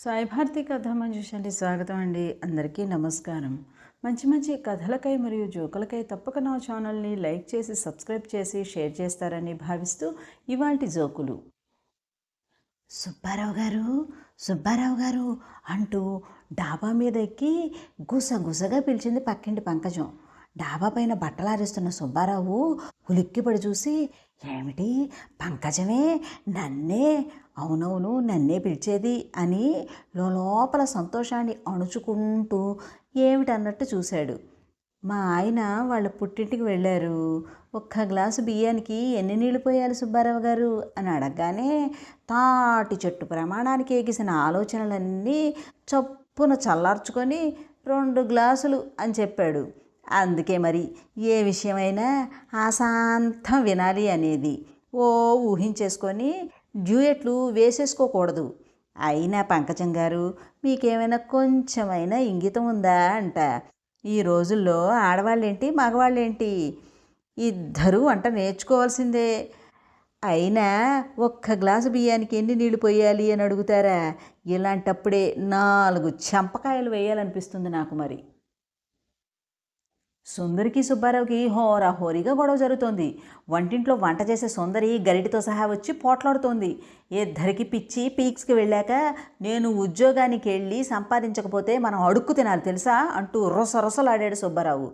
సాయి భారతి కథ మంజుషాలి స్వాగతం అండి. అందరికీ నమస్కారం. మంచి మంచి కథలకై మరియు జోకులకై తప్పక నా ఛానల్ని లైక్ చేసి సబ్స్క్రైబ్ చేసి షేర్ చేస్తారని భావిస్తూ ఇవాంటి జోకులు. సుబ్బారావు గారు సుబ్బారావు గారు అంటూ డాబా మీద ఎక్కి గుసగుసగా పిలిచింది పక్కింటి పంకజం. డాబా పైన బట్టలారేస్తున్న సుబ్బారావు ఉలిక్కిపడి చూసి ఏమిటి? పంకజమే? నన్నే? అవునవును నన్నే పిలిచేది? అని లోపల సంతోషాన్ని అణుచుకుంటూ ఏమిటన్నట్టు చూశాడు. మా ఆయన వాళ్ళ పుట్టింటికి వెళ్ళారు. ఒక్క గ్లాసు బియ్యానికి ఎన్ని నీళ్ళు పోయాలి సుబ్బారావు గారు? అని అడగగానే తాటి చెట్టు ప్రమాణానికి ఎగిసిన ఆలోచనలన్నీ చప్పున చల్లార్చుకొని రెండు గ్లాసులు అని చెప్పాడు. అందుకే మరి ఏ విషయమైనా ఆశాంతం వినాలి అనేది. ఓ ఊహించేసుకొని డ్యూయెట్లు వేసేసుకోకూడదు. అయినా పంకజం గారు మీకేమైనా కొంచెమైనా ఇంగితం ఉందా అంట. ఈ రోజుల్లో ఆడవాళ్ళేంటి మగవాళ్ళేంటి? ఇద్దరూ వంట నేర్చుకోవాల్సిందే. అయినా ఒక్క గ్లాసు బియ్యానికి ఎన్ని నీళ్ళు పోయాలి అని అడుగుతారా? ఇలాంటప్పుడే నాలుగు చెంపకాయలు వేయాలనిపిస్తుంది నాకు మరి. సుందరికి సుబ్బారావుకి హోరా హోరీగా గొడవ జరుగుతోంది. వంటింట్లో వంట చేసే సుందరి గరిటితో సహా వచ్చి పోట్లాడుతోంది. ఇద్దరికి పిచ్చి పీక్స్కి వెళ్ళాక నేను ఉద్యోగానికి వెళ్ళి సంపాదించకపోతే మనం అడుక్కు తినాలి తెలుసా? అంటూ రొసరొసలాడాడు సుబ్బారావు.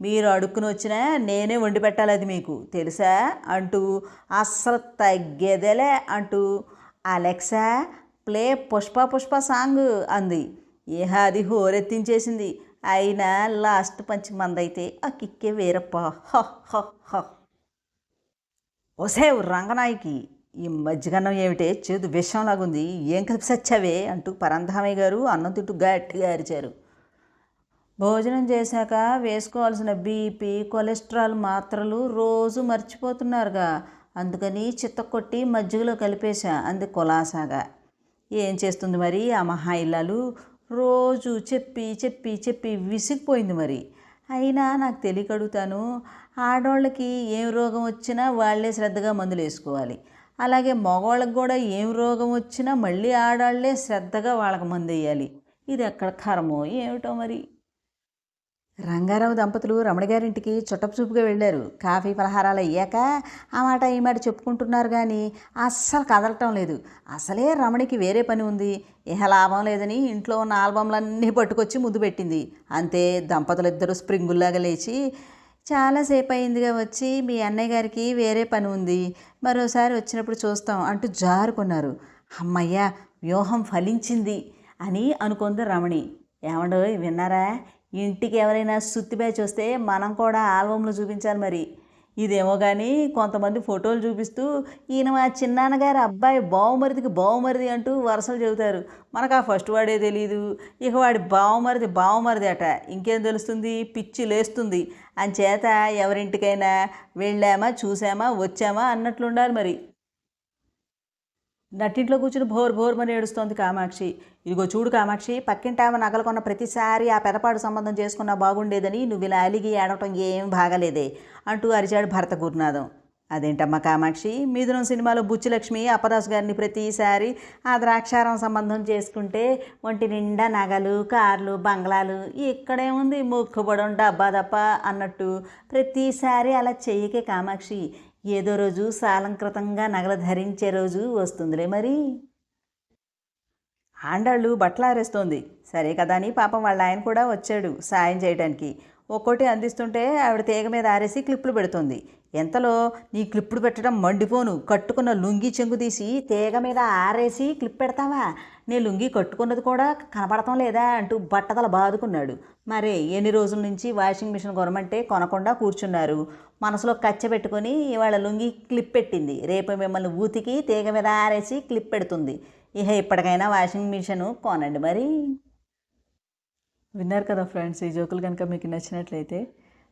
మీరు అడుక్కుని వచ్చినా నేనే వండి పెట్టాలి అది మీకు తెలుసా? అంటూ అస్సలు తగ్గేదేలే అంటూ Alexa play Pushpa Pushpa song అంది. ఏహ అది హోరెత్తించేసింది. అయినా లాస్ట్ పంచి మందైతే ఆ కిక్కే వేరప్ప. హ హ హ. రంగనాయకి ఈ మజ్జిగన్నం ఏమిటే చేదు విషంలాగుంది. ఏం కలిపి సచ్చావే అంటూ పరంధామయ్య గారు అన్నం తింటూ గట్టిగా అరిచారు. భోజనం చేశాక వేసుకోవాల్సిన బీపీ కొలెస్ట్రాల్ మాత్రలు రోజు మర్చిపోతున్నారుగా. అందుకని చిత్త కొట్టి మజ్జిగలో కలిపేశా అంది కులాసాగా. ఏం చేస్తుంది మరి ఆ మహా ఇల్లాలు? రోజు చెప్పి చెప్పి చెప్పి విసిగిపోయింది మరి. అయినా నాకు తెలియకడుగుతాను ఆడవాళ్ళకి ఏం రోగం వచ్చినా వాళ్ళే శ్రద్ధగా మందులు వేసుకోవాలి. అలాగే మగవాళ్ళకి కూడా ఏం రోగం వచ్చినా మళ్ళీ ఆడవాళ్ళే శ్రద్ధగా వాళ్ళకి మందు వేయాలి. ఇది ఎక్కడ కరమో ఏమిటో మరి? రంగారావు దంపతులు రమణ గారింటికి చుట్టపుచూపుగా వెళ్ళారు. కాఫీ పలహారాలు అయ్యాక ఆ మాట ఈ మాట చెప్పుకుంటున్నారు కానీ అస్సలు కదలటం లేదు. అసలే రమణికి వేరే పని ఉంది. ఇహ లాభం లేదని ఇంట్లో ఉన్న ఆల్బమ్లన్నీ పట్టుకొచ్చి ముద్దు పెట్టింది. అంతే దంపతులు స్ప్రింగుల్లాగా లేచి చాలాసేపు అయిందిగా వచ్చి మీ అన్నయ్య గారికి వేరే పని ఉంది. మరోసారి వచ్చినప్పుడు చూస్తాం అంటూ జారుకున్నారు. అమ్మయ్య వ్యూహం ఫలించింది అని అనుకుంది రమణి. ఏమండో విన్నారా? ఇంటికి ఎవరైనా సుత్తి బ్యాచ్ వస్తే మనం కూడా ఆల్బంలో చూపించాలి మరి. ఇదేమో కానీ కొంతమంది ఫోటోలు చూపిస్తూ ఈయన మా చిన్నాన్నగారి అబ్బాయి బావమరిదికి బావమరిది అంటూ వరుసలు చెబుతారు. మనకు ఆ ఫస్ట్ వాడే తెలియదు ఇక వాడి బావమరిది బావమరిది అట. ఇంకేం తెలుస్తుంది? పిచ్చి లేస్తుంది. అంచేత ఎవరింటికైనా వెళ్ళామా చూసామా వచ్చామా అన్నట్లుండాలి మరి. నట్టింట్లో కూర్చుని భోర్ భోర్మని ఏడుస్తోంది కామాక్షి. ఇదిగో చూడు కామాక్షి పక్కింటి ఆమె నగలు కొన్న ప్రతిసారి ఆ పెదపాడు సంబంధం చేసుకున్నా బాగుండేదని నువ్వు ఇలా అలిగి ఏడవటం ఏం బాగలేదే అంటూ అరిచాడు భరత గురునాథం. అదేంటమ్మా కామాక్షి మీదునం సినిమాలో బుచ్చిలక్ష్మి అప్పదాస్ గారిని ప్రతిసారి ఆ ద్రాక్షారం సంబంధం చేసుకుంటే ఒంటి నిండా నగలు కార్లు బంగ్లాలు ఇక్కడేముంది ముక్కుబడం డబ్బా దప్ప అన్నట్టు ప్రతిసారి అలా చెయ్యకే కామాక్షి. ఏదో రోజు సాలంకృతంగా నగలు ధరించే రోజు వస్తుందిలే మరి. ఆండాళ్ళు బట్టలారేస్తోంది సరే కదా అని పాపం వాళ్ళ ఆయన కూడా వచ్చాడు సాయం చేయడానికి ఒక్కోటి అందిస్తుంటే ఆవిడ తీగ మీద ఆరేసి క్లిప్పులు పెడుతుంది. ఎంతలో? నీ క్లిప్పులు పెట్టడం మండిపోను. కట్టుకున్న లుంగి చెంగు తీసి తీగ మీద ఆరేసి క్లిప్ పెడతావా? నీ లుంగి కట్టుకున్నది కూడా కనపడటం లేదా అంటూ బట్టతల బాదుకున్నాడు. మరే ఎన్ని రోజుల నుంచి వాషింగ్ మిషన్ కొనమంటే కొనకుండా కూర్చున్నారు. మనసులో కచ్చ పెట్టుకొని ఇవాళ లుంగి క్లిప్ పెట్టింది. రేపు మిమ్మల్ని ఊతికి తీగ మీద ఆరేసి క్లిప్ పెడుతుంది. ఇహ ఇప్పటికైనా వాషింగ్ మిషన్ కొనండి మరి. విన్నారు కదా ఫ్రెండ్స్ ఈ జోకులు కనుక మీకు నచ్చినట్లయితే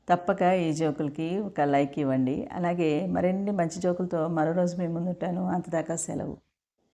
తప్పక ఈ జోకులకి ఒక లైక్ ఇవ్వండి. అలాగే మరిన్ని మంచి జోకులతో మరో రోజు మీ ముందుంటాను. అంతదాకా సెలవు.